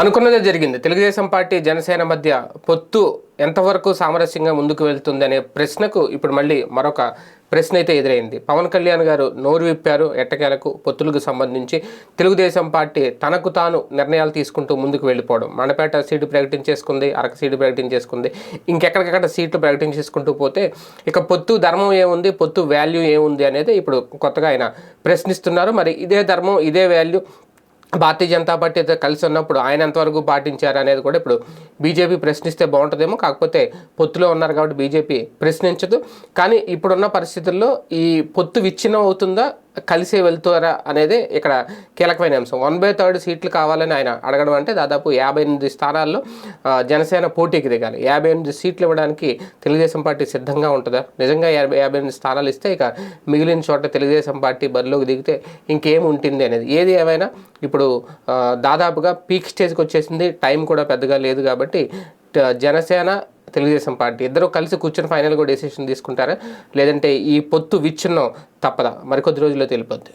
అనుకున్నదే జరిగింది. తెలుగుదేశం పార్టీ జనసేన మధ్య పొత్తు ఎంతవరకు సామరస్యంగా ముందుకు వెళ్తుందనే అనే ప్రశ్నకు ఇప్పుడు మళ్ళీ మరొక ప్రశ్న అయితే ఎదురైంది. పవన్ కళ్యాణ్ గారు నోరు విప్పారు ఎట్టకేలకు పొత్తులకు సంబంధించి. తెలుగుదేశం పార్టీ తనకు తాను నిర్ణయాలు తీసుకుంటూ ముందుకు వెళ్ళిపోవడం. మండపేట సీటు ప్రకటించేసుకుంది అరక సీటు ప్రకటించేసుకుంది. ఇంకెక్కడికక్కడ సీట్లు ప్రకటించేసుకుంటూ పోతే ఇక పొత్తు ధర్మం ఏముంది పొత్తు వాల్యూ ఏముంది అనేది ఇప్పుడు కొత్తగా ఆయన ప్రశ్నిస్తున్నారు. మరి ఇదే ధర్మం ఇదే వాల్యూ భారతీయ జనతా పార్టీ కలిసి ఉన్నప్పుడు ఆయన ఎంతవరకు పాటించారు అనేది కూడా ఇప్పుడు బీజేపీ ప్రశ్నిస్తే బాగుంటుందేమో కాకపోతే పొత్తులో ఉన్నారు కాబట్టి బీజేపీ ప్రశ్నించదు. కానీ ఇప్పుడున్న పరిస్థితుల్లో ఈ పొత్తు విచ్ఛిన్నం అవుతుందా కలిసే వెళ్తారా అనేది ఇక్కడ కీలకమైన అంశం. వన్ బై థర్డ్ సీట్లు కావాలని ఆయన అడగడం అంటే దాదాపు యాభై ఎనిమిది స్థానాల్లో జనసేన పోటీకి దిగాలి. యాభై ఎనిమిది సీట్లు ఇవ్వడానికి తెలుగుదేశం పార్టీ సిద్ధంగా ఉంటుందా? నిజంగా యాభై యాభై ఎనిమిది స్థానాలు ఇస్తే ఇక మిగిలిన చోట తెలుగుదేశం పార్టీ బరిలోకి దిగితే ఇంకేం ఉంటుంది అనేది. ఏది ఏమైనా ఇప్పుడు దాదాపుగా పీక్ స్టేజ్కి వచ్చేసింది. టైం కూడా పెద్దగా లేదు కాబట్టి జనసేన తెలుగుదేశం పార్టీ ఇద్దరు కలిసి కూర్చొని ఫైనల్గా డెసిషన్ తీసుకుంటారా? లేదంటే ఈ పొత్తు విచ్ఛిన్నం తప్పదా? మరికొద్ది రోజుల్లో తెలిపొద్దు.